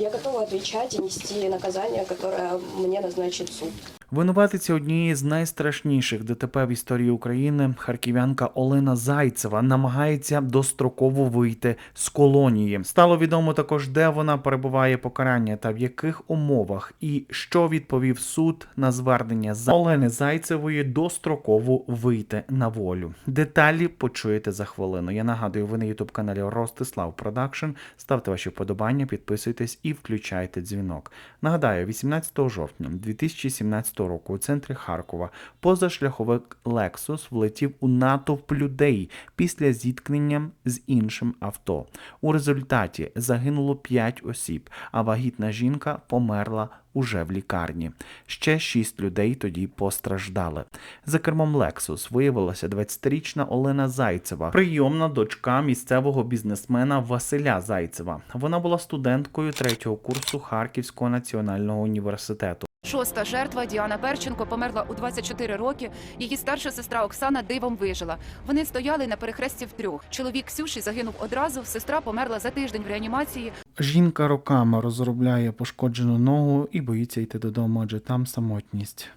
Я готова отвечать и нести наказание, которое мне назначит суд. Винуватиця однієї з найстрашніших ДТП в історії України, харків'янка Олена Зайцева, намагається достроково вийти з колонії. Стало відомо також, де вона перебуває покарання та в яких умовах, і що відповів суд на звернення за Олени Зайцевої достроково вийти на волю. Деталі почуєте за хвилину. Я нагадую, ви на ютуб каналі Ростислав Продакшн. Ставте ваші вподобання, підписуйтесь і включайте дзвінок. Нагадаю, 18 жовтня 2017 року у центрі Харкова позашляховик Lexus влетів у натовп людей після зіткнення з іншим авто. У результаті загинуло 5 осіб, а вагітна жінка померла уже в лікарні. Ще 6 людей тоді постраждали. За кермом Lexus виявилася 20-річна Олена Зайцева, прийомна дочка місцевого бізнесмена Василя Зайцева. Вона була студенткою третього курсу Харківського національного університету. Шоста жертва Діана Берченко померла у 24 роки. Її старша сестра Оксана дивом вижила. Вони стояли на перехресті втрьох. Чоловік Ксюші загинув одразу. Сестра померла за тиждень в реанімації. Жінка роками розробляє пошкоджену ногу і боїться йти додому, адже там самотність.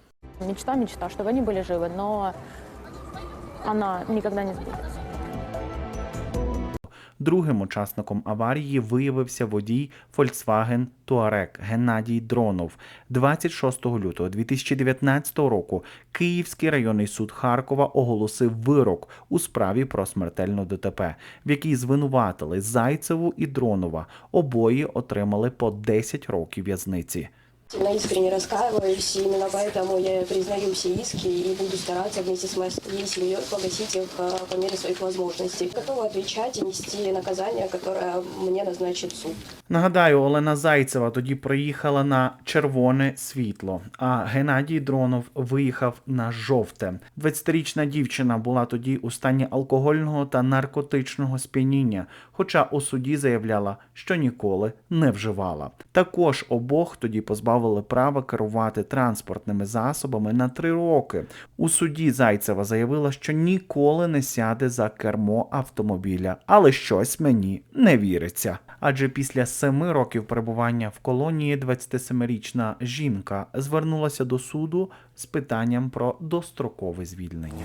Мечта, мечта, чтобы они были живы, но она никогда не сбудется. Другим учасником аварії виявився водій Volkswagen Touareg Геннадій Дронов. 26 лютого 2019 року Київський районний суд Харкова оголосив вирок у справі про смертельну ДТП, в якій звинуватили Зайцеву і Дронова. Обоє отримали по 10 років в'язниці. Я искренне раскаиваюсь, и именно поэтому я признаю все иски и буду стараться вместе с моей семьей погасить их э, по мере своих возможностей. Готова отвечать и нести наказание, которое мне назначит суд. Нагадаю, Олена Зайцева тоді приїхала на червоне світло, а Геннадій Дронов виїхав на жовте. 20-річна дівчина була тоді у стані алкогольного та наркотичного сп'яніння, хоча у суді заявляла, що ніколи не вживала. Також обох тоді позбавили права керувати транспортними засобами на три роки. У суді Зайцева заявила, що ніколи не сяде за кермо автомобіля, але щось мені не віриться. Адже після семи років перебування в колонії 27-річна жінка звернулася до суду з питанням про дострокове звільнення.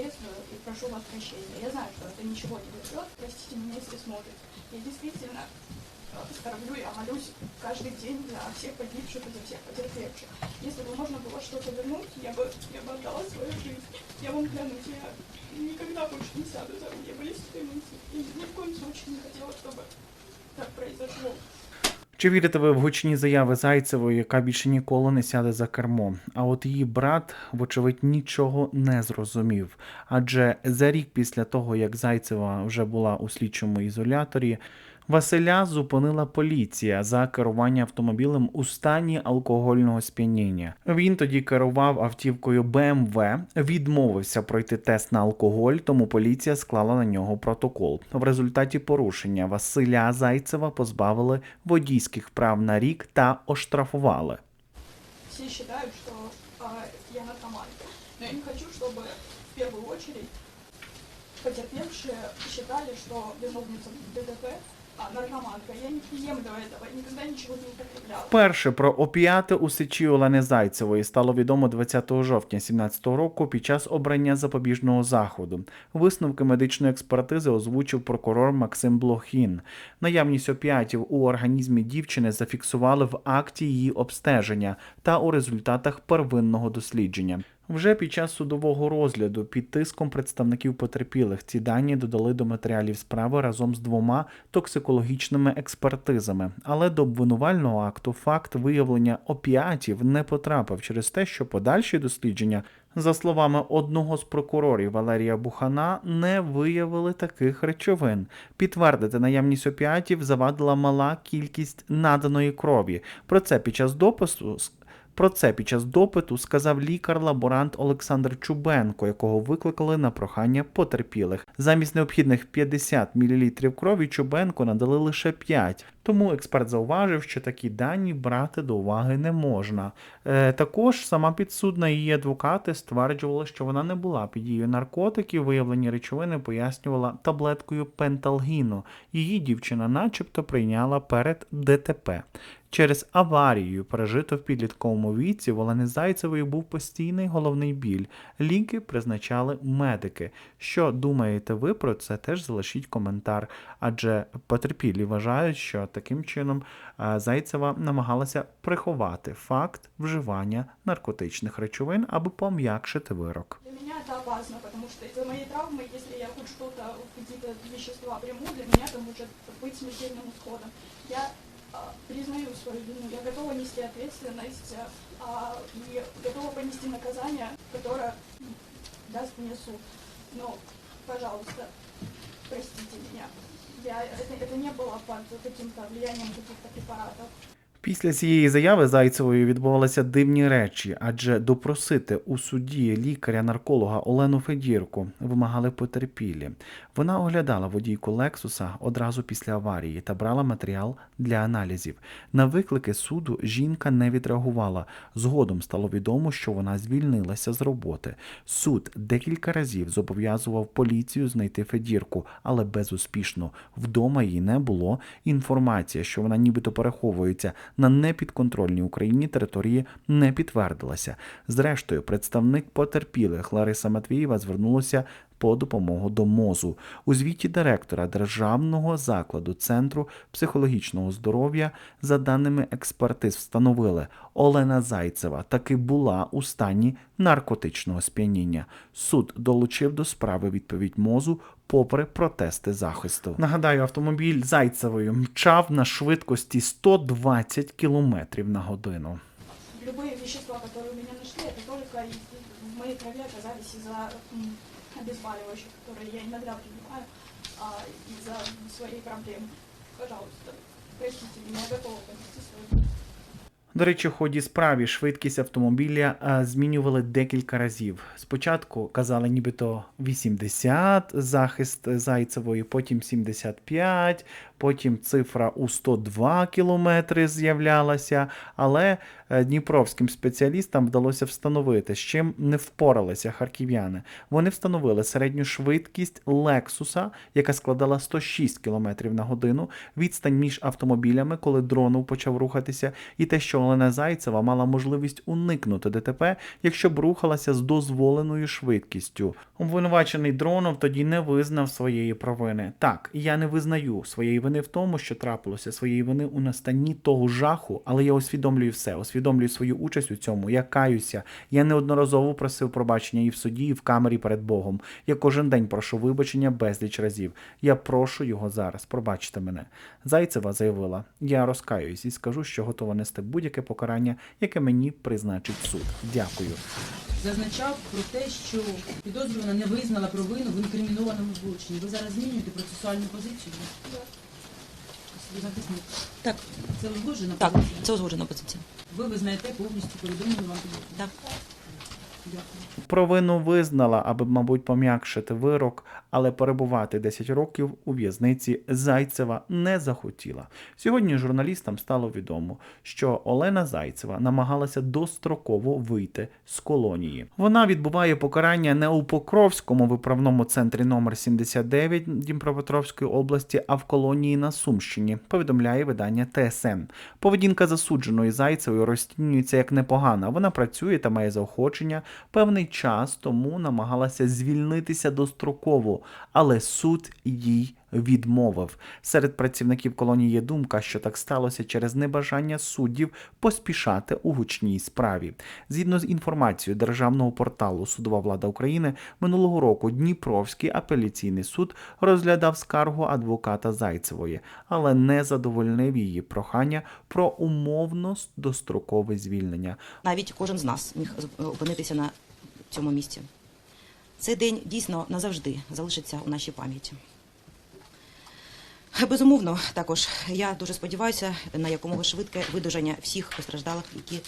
Соболезную и прошу вас прощения. Я знаю, что это ничего не врет, простите меня, если смотрите. Я действительно э, скорблю, я молюсь каждый день за всех погибших и за всех потерпевших. Если бы можно было что-то вернуть, я бы, я бы отдала свою жизнь. Я вам клянусь, я никогда больше не сяду за руль. Я боюсь этой мысли. И ни в коем случае не хотела, чтобы так произошло. Чи вірите ви в гучні заяви Зайцевої, яка більше ніколи не сяде за кермо? А от її брат, вочевидь, нічого не зрозумів. Адже за рік після того, як Зайцева вже була у слідчому ізоляторі, Василя зупинила поліція за керування автомобілем у стані алкогольного сп'яніння. Він тоді керував автівкою BMW, відмовився пройти тест на алкоголь, тому поліція склала на нього протокол. В результаті порушення Василя Зайцева позбавили водійських прав на рік та оштрафували. Считают, что а, я наркоманка. Но я не хочу, чтобы в первую очередь потерпевшие считали, что виновница ДТП наркоманка. Я не ем не употребляла. Вперше про опіати у сечі Олени Зайцевої стало відомо 20 жовтня 2017 року під час обрання запобіжного заходу. Висновки медичної експертизи озвучив прокурор Максим Блохін. Наявність опіатів у організмі дівчини зафіксували в акті її обстеження та у результатах первинного дослідження. Вже під час судового розгляду під тиском представників потерпілих ці дані додали до матеріалів справи разом з двома токсикологічними експертизами. Але до обвинувального акту факт виявлення опіатів не потрапив через те, що подальші дослідження, за словами одного з прокурорів Валерія Бухана, не виявили таких речовин. Підтвердити наявність опіатів завадила мала кількість наданої крові. Про це під час допису про це під час допиту сказав лікар-лаборант Олександр Чубенко, якого викликали на прохання потерпілих. Замість необхідних 50 мл крові Чубенко надали лише 5. Тому експерт зауважив, що такі дані брати до уваги не можна. Е, також сама підсудна її адвокати стверджували, що вона не була під дією наркотиків. Виявлені речовини пояснювала таблеткою пенталгіну. Її дівчина, начебто, прийняла перед ДТП. Через аварію, пережиту в підлітковому віці, в Зайцевої був постійний головний біль. Ліки призначали медики. Що думаєте ви про це? Теж залишіть коментар. Адже потерпілі вважають, що таким чином е, Зайцева намагалася приховати факт вживання наркотичних речовин, аби пом'якшити вирок. Для меня это опасно, потому что из-за моей травмы, если я хоть что-то, какие-то вещества приму, для меня это может быть смертельным исходом. Я а, признаю свою вину, я готова нести ответственность а, и готова понести наказание, которое м, даст мне суд. Но, пожалуйста, простите меня. Я, это, это не было под каким-то влиянием каких-то препаратов. Після цієї заяви Зайцевої відбувалися дивні речі, адже допросити у суді лікаря-нарколога Олену Федірку вимагали потерпілі. Вона оглядала водійку Лексуса одразу після аварії та брала матеріал для аналізів. На виклики суду жінка не відреагувала. Згодом стало відомо, що вона звільнилася з роботи. Суд декілька разів зобов'язував поліцію знайти Федірку, але безуспішно. Вдома її не було. Інформація, що вона нібито переховується на непідконтрольній Україні території, не підтвердилася. Зрештою, представник потерпілих Лариса Матвієва звернулася по допомогу до МОЗу. У звіті директора Державного закладу Центру психологічного здоров'я, за даними експертиз, встановили, Олена Зайцева таки була у стані наркотичного сп'яніння. Суд долучив до справи відповідь МОЗу попри протести захисту. Нагадаю, автомобіль Зайцевої мчав на швидкості 120 км на годину. Любые вещества, которые у меня нашли, это только из- в моей крови оказались из-за м, обезболивающих, которые я иногда принимаю а, из-за своей проблемы. Пожалуйста, простите меня, готова понести свою. До речі, в ході справі швидкість автомобіля змінювали декілька разів. Спочатку казали нібито 80 захист Зайцевої, потім 75, потім цифра у 102 кілометри з'являлася. Але е, дніпровським спеціалістам вдалося встановити, з чим не впоралися харків'яни. Вони встановили середню швидкість Лексуса, яка складала 106 км на годину, відстань між автомобілями, коли дронов почав рухатися, і те, що Олена Зайцева мала можливість уникнути ДТП, якщо б рухалася з дозволеною швидкістю. Обвинувачений дронов тоді не визнав своєї провини. Так, я не визнаю своєї вини в тому, що трапилося своєї вини у настанні того жаху, але я усвідомлюю все, усвідомлюю свою участь у цьому. Я каюся. Я неодноразово просив пробачення і в суді, і в камері перед Богом. Я кожен день прошу вибачення безліч разів. Я прошу його зараз. Пробачте мене. Зайцева заявила: я розкаюсь і скажу, що готова нести будь-яке покарання, яке мені призначить суд. Дякую. зазначав про те, що підозрювана не визнала провину в інкримінованому злочині. Ви зараз змінюєте процесуальну позицію? Ви захисник. Так, Це узгоджена так, позиція? це узгоджена позиція. Ви визнаєте повністю повідомлення вам? Так. Провину визнала, аби, мабуть, пом'якшити вирок, але перебувати 10 років у в'язниці Зайцева не захотіла. Сьогодні журналістам стало відомо, що Олена Зайцева намагалася достроково вийти з колонії. Вона відбуває покарання не у Покровському виправному центрі номер 79 Дніпропетровської області, а в колонії на Сумщині. Повідомляє видання ТСН. Поведінка засудженої Зайцевої розцінюється як непогана. Вона працює та має заохочення. Певний час тому намагалася звільнитися достроково, але суд їй відмовив. Серед працівників колонії є думка, що так сталося через небажання суддів поспішати у гучній справі. Згідно з інформацією державного порталу Судова влада України, минулого року Дніпровський апеляційний суд розглядав скаргу адвоката Зайцевої, але не задовольнив її прохання про умовно дострокове звільнення. Навіть кожен з нас міг опинитися на цьому місці. Цей день дійсно назавжди залишиться у нашій пам'яті. Безумовно, також я дуже сподіваюся на якомога швидке видужання всіх постраждалих, які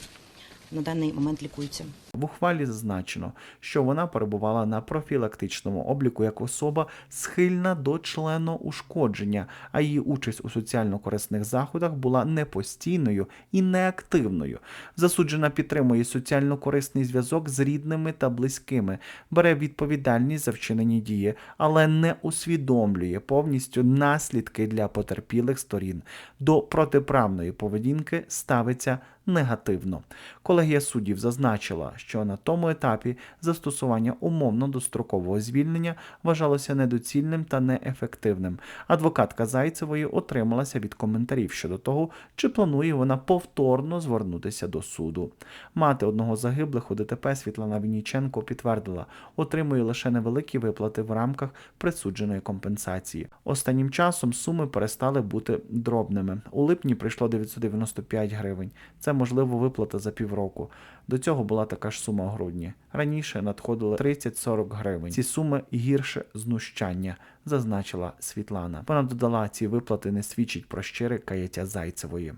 на даний момент лікуються. В ухвалі зазначено, що вона перебувала на профілактичному обліку як особа схильна до членоушкодження, а її участь у соціально-корисних заходах була непостійною і неактивною. Засуджена підтримує соціально-корисний зв'язок з рідними та близькими, бере відповідальність за вчинені дії, але не усвідомлює повністю наслідки для потерпілих сторін. До протиправної поведінки ставиться негативно. Колегія суддів зазначила, що на тому етапі застосування умовно дострокового звільнення вважалося недоцільним та неефективним. Адвокатка Зайцевої отрималася від коментарів щодо того, чи планує вона повторно звернутися до суду. Мати одного загиблих у ДТП Світлана Вінніченко підтвердила, отримує лише невеликі виплати в рамках присудженої компенсації. Останнім часом суми перестали бути дробними. У липні прийшло 995 гривень. Це можливо виплата за півроку. До цього була така ж сума у грудні. Раніше надходило 30-40 гривень. Ці суми гірше знущання, зазначила Світлана. Вона додала, ці виплати не свідчать про щире каяття Зайцевої.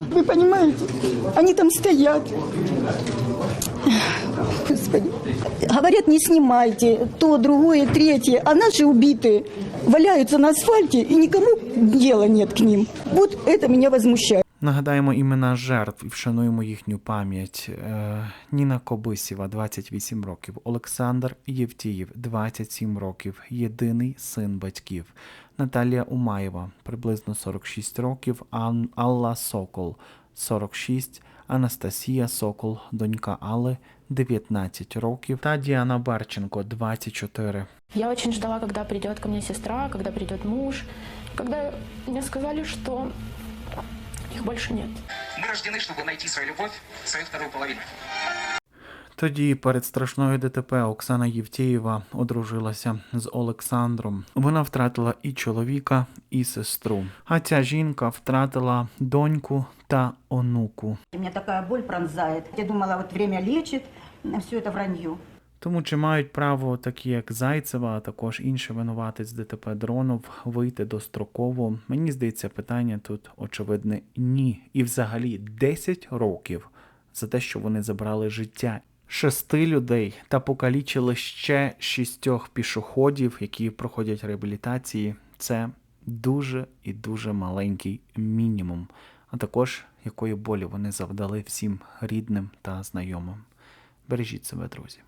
Вы понимаете? Они там стоят. Господи. Говорят, не снимайте то, другое, третье. А наши убитые валяются на асфальте, и никому дела нет к ним. Вот это меня возмущает. Нагадаємо імена жертв і вшануємо їхню пам'ять. Е, Ніна Кобисєва, 28 років, Олександр Євтіїв, 27 років, єдиний син батьків, Наталія Умаєва, приблизно 46 років, Алла Сокол, 46, Анастасія Сокол, донька Алли, 19 років, та Діана Барченко, 24. Я очень ждала, когда придет ко мне сестра, когда придет муж, когда мне сказали, что их больше нет. Мы рождены, чтобы найти свою любовь, свою вторую половину. Тоді перед страшною ДТП Оксана Євтєєва одружилася з Олександром. Вона втратила і чоловіка, і сестру. А ця жінка втратила доньку та онуку. Меня такая боль пронзает. Я думала, вот время лечит, все это вранье. Тому чи мають право такі, як Зайцева, а також інший винуватець ДТП Дронов вийти достроково? Мені здається, питання тут очевидне ні. І взагалі 10 років за те, що вони забрали життя шести людей та покалічили ще шістьох пішоходів, які проходять реабілітації. Це дуже і дуже маленький мінімум. А також якої болі вони завдали всім рідним та знайомим. Бережіть себе, друзі.